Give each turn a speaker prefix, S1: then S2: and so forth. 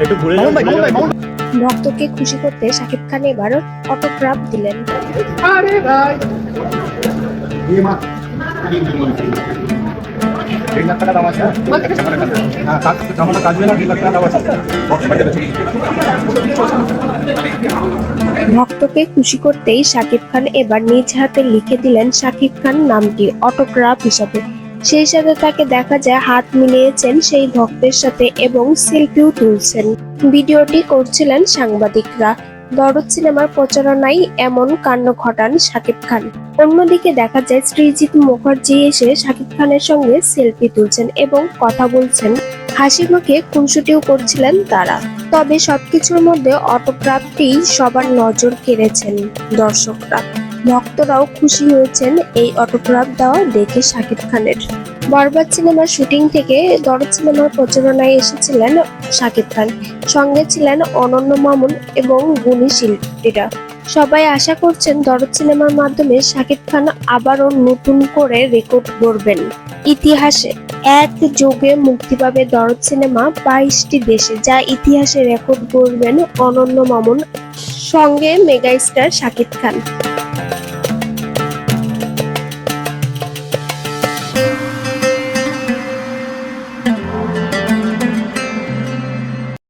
S1: একটু ঘুরে যাও, ঘুরে যাও।
S2: ভক্তকে খুশি করতে শাকিব খান এবার অটোগ্রাফ দিলেন
S3: तीन लाख का दावा है हाँ सात जमाना काज में ना तीन लाख का दावा है बहुत बढ़िया बच्चे
S2: ভক্তকে খুশি করতেই শাকিব খান এবার নিজ হাতে লিখে দিলেন শাকিব খান নামটি অটোগ্রাফ হিসাবে সেই সাথে তাকে দেখা যায় হাত মিলিয়েছেন সেই ভক্তের সাথে এবং সেলফিও তুলছেন। ভিডিওটি করছিলেন সাংবাদিকরা। দরদ সিনেমার প্রচারণায় এমন কাণ্ড ঘটান শাকিব খান। অন্যদিকে দেখা যায় শ্রীজিৎ মুখার্জি এসে শাকিব খানের সঙ্গে সেলফি তুলছেন এবং কথা বলছেন। হাসি মুখে খুনসুটিও করছিলেন তারা। তবে সবকিছুর মধ্যে অটোগ্রাফটি সবার নজর কেড়েছেন দর্শকরা। ভক্তরাও খুশি হয়েছেন এই অটোগ্রাফ দেওয়া দেখে শাকিব খানের। বরবাদ সিনেমার শুটিং থেকে দরদ সিনেমার প্রচারণায় এসেছিলেন শাকিব খান। সঙ্গে ছিলেন অনন্য মামুন এবং গুণী শিল্পীরা। সবাই আশা করছেন দরদ সিনেমার মাধ্যমে শাকিব খান আবারও নতুন করে রেকর্ড গড়বেন। ইতিহাসে এক যোগে মুক্তি পাবে দরদ সিনেমা বাইশটি দেশে, যা ইতিহাসে রেকর্ড গড়বেন অনন্য মামুন। সঙ্গে মেগাস্টার শাকিব খান।